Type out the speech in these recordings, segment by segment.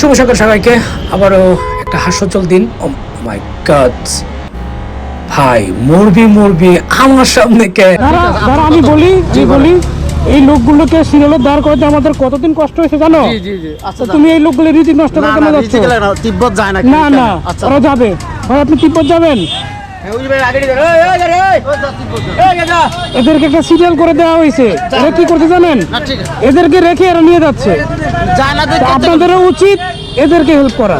শুভ সকাল সবাইকে। আবারও একটা হাস্যচল দিন। ও মাই গড ভাই মরবি মরবি আমার সামনে কে আমি বলি যে বলি এই লোকগুলোকে সিরিয়ালে দাঁড় করতে আমাদের কতদিন কষ্ট হয়েছে জানো? জি জি জি। আচ্ছা তুমি এই লোকগুলো রীতি নষ্ট না করে না যাচ্ছ? তিব্বত যায় না না না আচ্ছা। ওরা যাবে। ভাই আপনি তিব্বত যাবেন? ওই যে ভাই আগে দিকে ওই ওই ওই ওই যা তিব্বত যা। এই যা এদেরকে একটা সিরিয়াল করে দেওয়া হয়েছে। এরা কি করতে জানেন? না ঠিক আছে। এদেরকে রেখে এরা নিয়ে যাচ্ছে। যায় না আপনাদেরও উচিত এদেরকে হেল্প করা।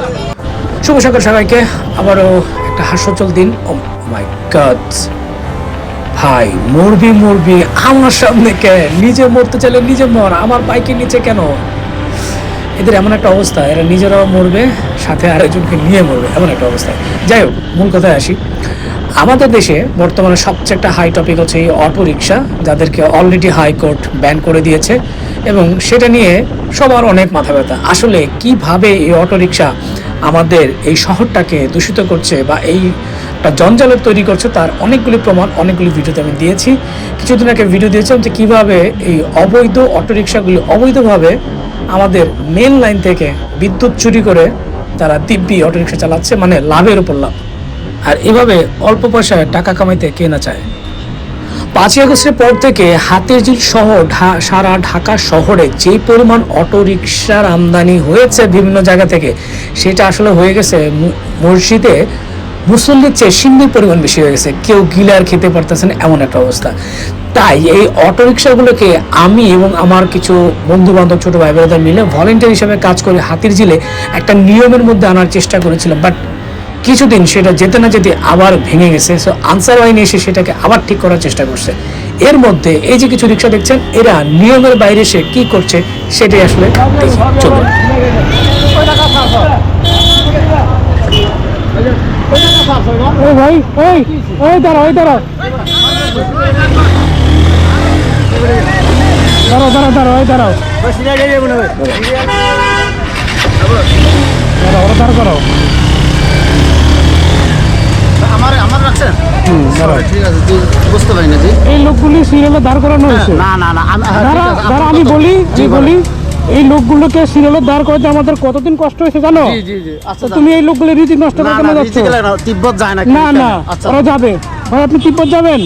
শুভ সকাল সবাইকে। আবারও একটা হাস্যচল দিন। ও মাই গড ভাই মরবি মরবি। আমার সামনে কে? নিজে মরতে চাইলে নিজে মর। আমার বাইকের নিচে কেন? এদের এমন একটা অবস্থা। এরা নিজেরাও মরবে সাথে আরেকজনকে নিয়ে মরবে। এমন একটা অবস্থা। যাই হোক মূল কথায় আসি। আমাদের দেশে বর্তমানে সবচেয়ে একটা হাই টপিক হচ্ছে এই অটো রিক্সা যাদেরকে অলরেডি হাইকোর্ট ব্যান করে দিয়েছে। এবং সেটা নিয়ে সবার অনেক মাথা ব্যথা। আসলে কীভাবে এই অটো রিক্সা আমাদের এই শহরটাকে দূষিত করছে বা এই জঞ্জালের তৈরি করছে তার অনেকগুলি প্রমাণ, অনেকগুলি ভিডিওতে আমি দিয়েছি। কিছুদিন আগে ভিডিও দিয়েছিলাম যে কীভাবে এই অবৈধ অটোরিকশাগুলি অবৈধভাবে আমাদের মেন লাইন থেকে বিদ্যুৎ চুরি করে তারা দিব্যি অটোরিকশা চালাচ্ছে মানে লাভের উপর লাভ। আর এভাবে অল্প পয়সায় টাকা কামাইতে কে না চায়? পাঁচই আগস্টের পর থেকে হাতিরঝিল সহ ঢা- সারা ঢাকা শহরে যে পরিমাণ অটো রিক্সার আমদানি হয়েছে বিভিন্ন জায়গা থেকে, সেটা আসলে হয়ে গেছে মসজিদে। মুসল্লির চেয়ে সিন্ধির পরিমাণ বেশি হয়ে গেছে। কেউ গিলার খেতে পারতেছে না, এমন একটা অবস্থা। তাই এই অটো রিক্সাগুলোকে আমি এবং আমার কিছু বন্ধু বান্ধব ছোট ভাই বোনেরা মিলে ভলেন্টিয়ার হিসেবে কাজ করে হাতিরঝিলে একটা নিয়মের মধ্যে আনার চেষ্টা করেছিলাম। বাট কিছুদিন সেটা যেতে না যেতে আবার ভেঙে গেছে সো আনসার বাহিনী এসে সেটাকে আবার ঠিক করার চেষ্টা করছে। এর মধ্যে এই যে কিছু রিক্সা দেখছেন, এরা নিয়মের বাইরে এসে কি করছে সেটাই আসলে চলুন ওই ওই ওই দাঁড়া ওই দাঁড়া দাঁড়াও। দাঁড়াও দাঁড়াও ওই দাঁড়াও। দাঁড়াও দাঁড় আমার আমার রাখছেন দাঁড়াও ঠিক আছে জি বুঝতে পারি না জি। এই লোকগুলি সিরিয়ালে দাঁড় করানো হয়েছে। না না না আমি- হ্যাঁ, দাঁড়া আমি বলি জি, বলি। এই লোকগুলোকে সিরিয়ালে দাঁড় করতে আমাদের কতদিন কষ্ট হয়েছে জানো? আচ্ছা তুমি এই লোকগুলি রীতি নষ্ট না করে না যাচ্ছ? না তিব্বত যায় না না না আচ্ছা। ওরা যাবে। ভাই আপনি তিব্বত যাবেন?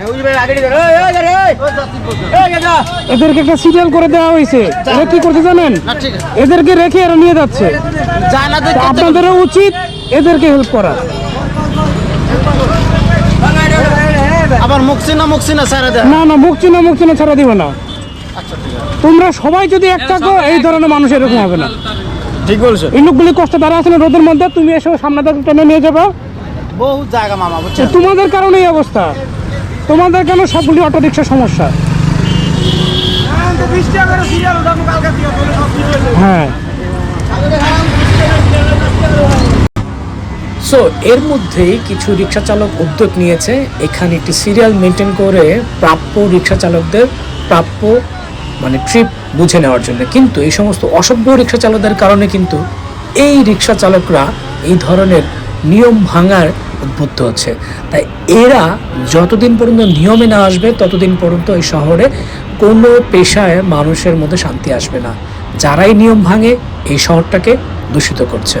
ওই যে ভাই আগে দিকে। ওই ওই ওই যা তিব্বত যা। এই যা। এদেরকে একটা সিরিয়াল করে দেওয়া হয়েছে। এরা কি করতে জানেন? এদেরকে রেখে এরা নিয়ে যাচ্ছে। আপনাদেরও উচিত এদেরকে হেল্প করা। আবার মুখছিনা মুখছিনা ছেড়ে দেয় না না মুখ চিনা ছাড়া দিবে না। আচ্ছা ঠিক আছে। তোমরা সবাই যদি এক থাকো এই ধরনের মানুষ এরকম হবে না। ঠিক বলছো। এই লোকগুলি কষ্ট দ্বারা আছে না রোদের মধ্যে তুমি এসে সামনে থেকে টেনে নিয়ে যাবে। বহু জায়গা মামা বুঝছ? তোমাদের কারণে এই অবস্থা। তোমাদের কেন সবগুলি অটো রিক্সার সমস্যা হ্যাঁ। সো এর মধ্যেই কিছু রিক্সা চালক উদ্যোগ নিয়েছে। এখানে একটি সিরিয়াল মেনটেন করে প্রাপ্য রিক্সা চালকদের প্রাপ্য মানে ট্রিপ বুঝে নেওয়ার জন্য। কিন্তু এই সমস্ত অসভ্য রিক্সা চালকদের কারণে কিন্তু এই রিক্সা চালকরা এই ধরনের নিয়ম ভাঙার উদ্বুদ্ধ হচ্ছে। তাই এরা যতদিন পর্যন্ত নিয়মে না আসবে, ততদিন পর্যন্ত এই শহরে কোনো পেশায় মানুষের মধ্যে শান্তি আসবে না। যারাই নিয়ম ভাঙে, এই শহরটাকে দূষিত করছে।